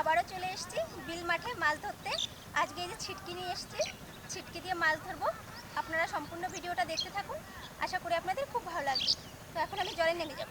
আবারও চলে এসেছি বিল মাঠে মাছ ধরতে। আজকে এই যে ছিটকি নিয়ে এসেছি, ছিটকি দিয়ে মাছ ধরবো। আপনারা সম্পূর্ণ ভিডিওটা দেখতে থাকুন। আশা করি আপনাদের খুব ভালো লাগবে। তো এখন আমি জলে নেমে যাব।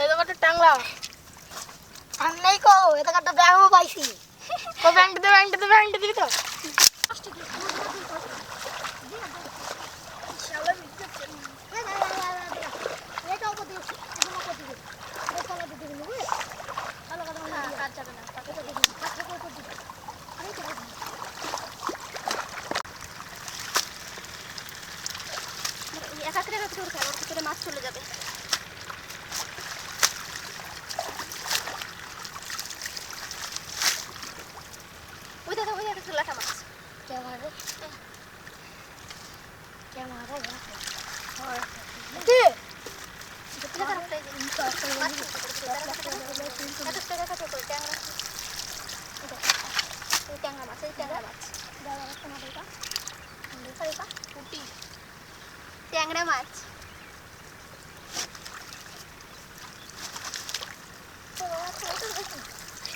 এই জায়গাটা টাংলা। আর নেই কো এই জায়গাটা ব্যাংকও পাইছি। ও ব্যাংক দে ব্যাংক দে, ব্যাংক দিবি তো। একাত্রে একাত্রে ওর খাবার ভিতরে মাছ চলে যাবে। ট্যাংরা মাছ ট্যাংরা মাছ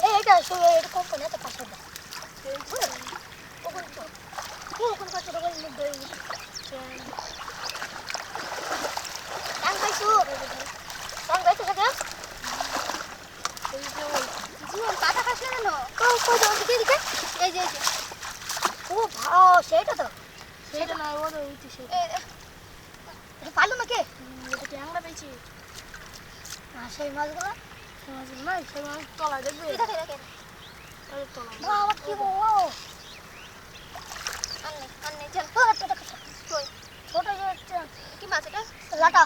এইটা এটা কম করে একটা পাশে দেয় ওখানকার ছোটো করে মুখ ধরে পাইছো টান পাইছো সেটা জীবন কাটা কাছে না কই দিকে এই যে ও ভাও সেটা তো। সেটা না ও তো উঠি সে এই যে, এটা না কে এটা ট্যাংলা পেয়েছি। আর সেই মাছগুলো? নাই সে মাছ তলা দেখবে? দেখো, দেখো, বাবা কি বলো আননে, আননে, চল। কই? ছোট যে কি মাছ এটা? লাটা।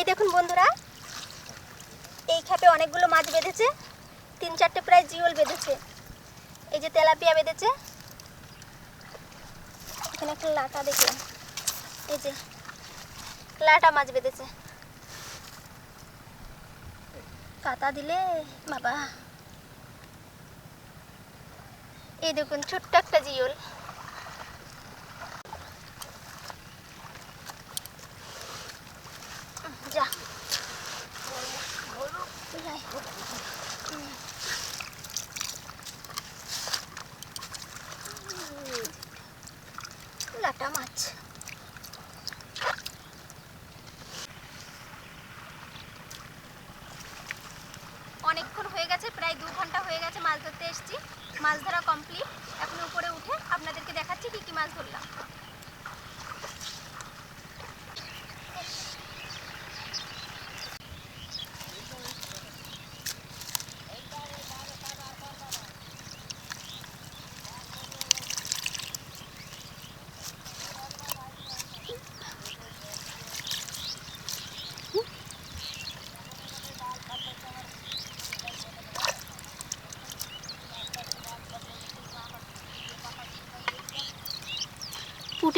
এই দেখুন বন্ধুরা, এই খেপে অনেকগুলো মাছ বেঁধেছে, তিন চারটে প্রায় জিওল বেঁধেছে। এই যে তেলাপিয়া বেঁধেছে, এখানে একটা লাটা দেখলাম। এই যে লাটা মাছ বেঁধেছে। কাতা দিলে, বাবা। এই দেখুন, ছোট্ট একটা জিওল। মাছ। অনেকক্ষণ হয়ে গেছে, প্রায় দু ঘণ্টা হয়ে গেছে মাছ ধরতে এসেছি। মাছ ধরা কমপ্লিট এখন উপরে উঠে আপনাদেরকে দেখাচ্ছি কি কি মাছ ধরলাম।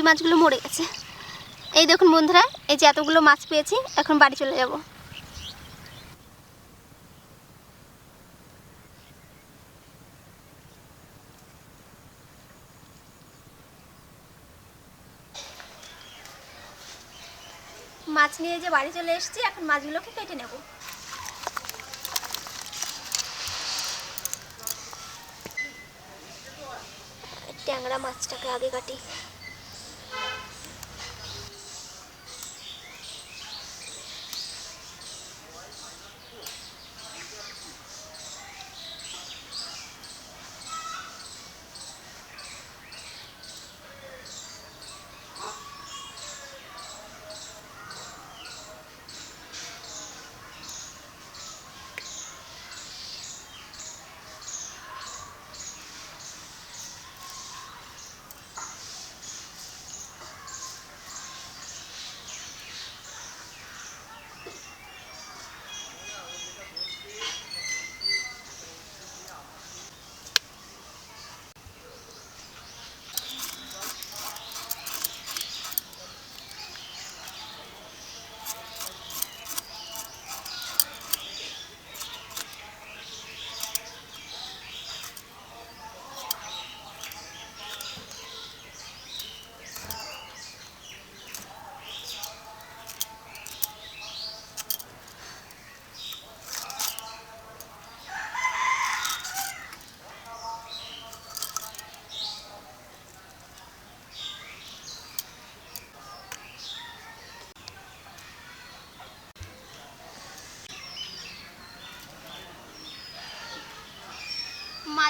পুঁটি মাছগুলো মরে গেছে। এই দেখুন বন্ধুরা, এই যে এতগুলো মাছ পেয়েছি, এখন বাড়ি চলে যাব। মাছ নিয়ে যে বাড়ি চলে এসেছি, এখন মাছগুলোকে কেটে নেব। ট্যাংরা মাছটাকে আগে কাটি।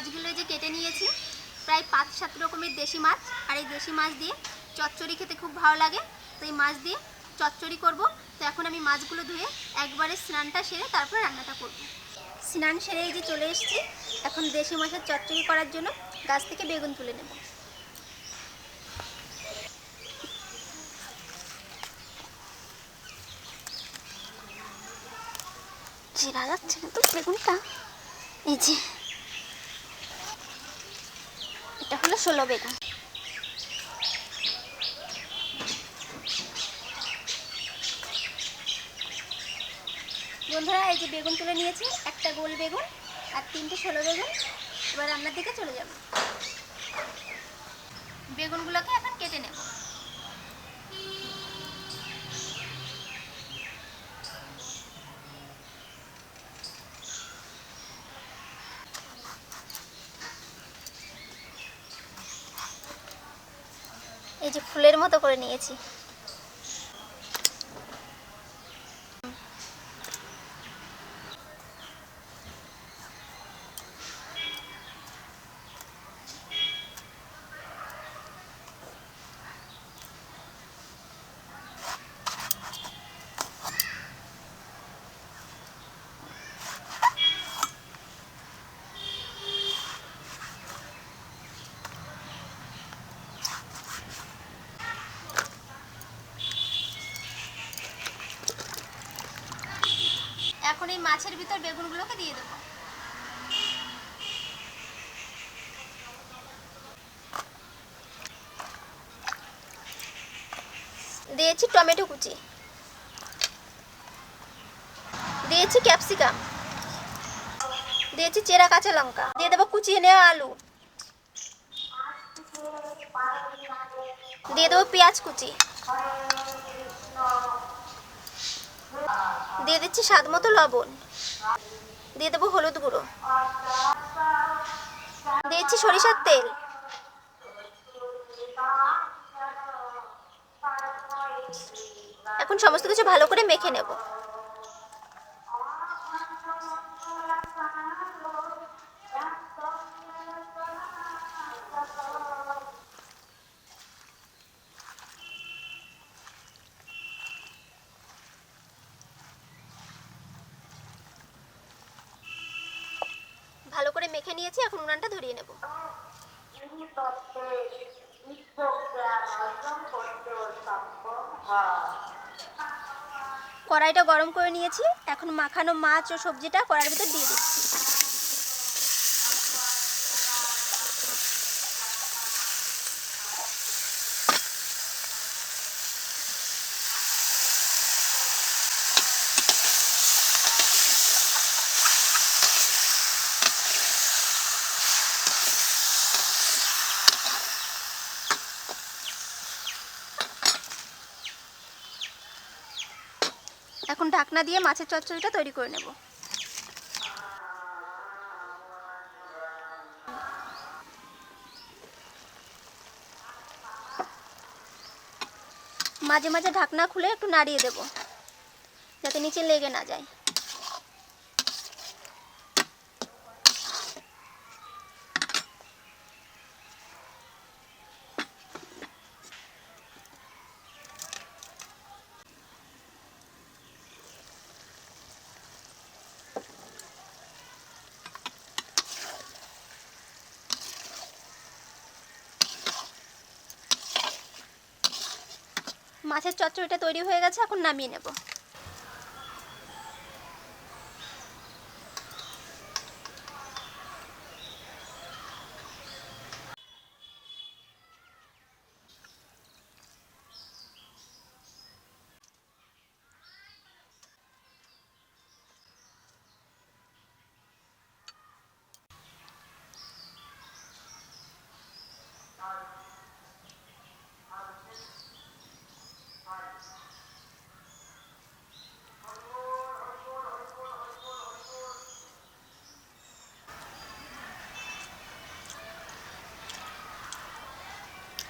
মাছগুলো যে কেটে নিয়েছি। প্রায় পাঁচ সাত রকমের দেশি মাছ। আর এই দেশি মাছ দিয়ে চচ্চড়ি খেতে খুব ভালো লাগে। তো এই মাছ দিয়ে চচ্চড়ি করব। তো এখন আমি মাছগুলো ধুয়ে একবারে স্নানটা সেরে তারপর রান্নাটা করব। স্নান সেরে যে চলে এসেছি। এখন দেশি মাছের চচ্চড়ি করার জন্য গাছ থেকে বেগুন তুলে নেব। চেরা যাচ্ছে না তো বেগুনটা। এই যে এটা হলো ষোলো বেগুন। বন্ধুরা, এই যে বেগুন তুলে নিয়েছি, একটা গোল বেগুন আর তিনটে ষোলো বেগুন। এবার রান্নার দিকে চলে যাব। বেগুনগুলোকে এখন কেটে নেব। যে ফুলের মতো করে নিয়েছি। এখন এই মাছের ভিতর বেগুনগুলোকে দিয়ে দেবো। দিয়েছি টমেটো কুচি। দিয়েছি ক্যাপসিকাম। দিয়েছি চেরা কাঁচা লঙ্কা। দিয়ে দেবো কুচিয়ে নেওয়া আলু। দিয়ে দেবো পেঁয়াজ কুচি। দিয়ে দিচ্ছি স্বাদ মতো লবণ। দিয়ে দেবো হলুদ গুঁড়ো। দিয়েছি সরিষার তেল। এখন সমস্ত কিছু ভালো করে মেখে নেব। মেখে নিয়েছি, এখন উনানটা ধরিয়ে নেব। কড়াইটা গরম করে নিয়েছি, এখন মাখানো মাছ ও সবজিটা কড়াইয়ের ভিতর দিয়ে দিচ্ছি। ঢাকনা দিয়ে মাছের চচ্চড়িটা তৈরি করে নেব। মাঝে মাঝে ঢাকনা খুলে একটু নাড়িয়ে দেব, যাতে নিচে লেগে না যায়। মাছের চচ্চড়িটা তৈরি হয়ে গেছে এখন নামিয়ে নেব।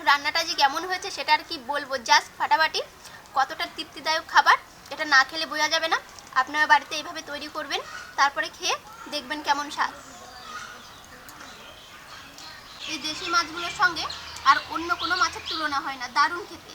রান্নাটা যে কেমন হয়েছে সেটা আর কি বলব। জাস্ট ফাটাফাটি। কতটা তৃপ্তিদায়ক খাবার, এটা না খেলে বোঝা যাবে না। আপনারা বাড়িতে এইভাবে তৈরি করবেন, তারপরে খেয়ে দেখবেন কেমন স্বাদ। এই দেশি মাছগুলোর সঙ্গে আর অন্য কোনো মাছের তুলনা হয় না, দারুণ খেতে।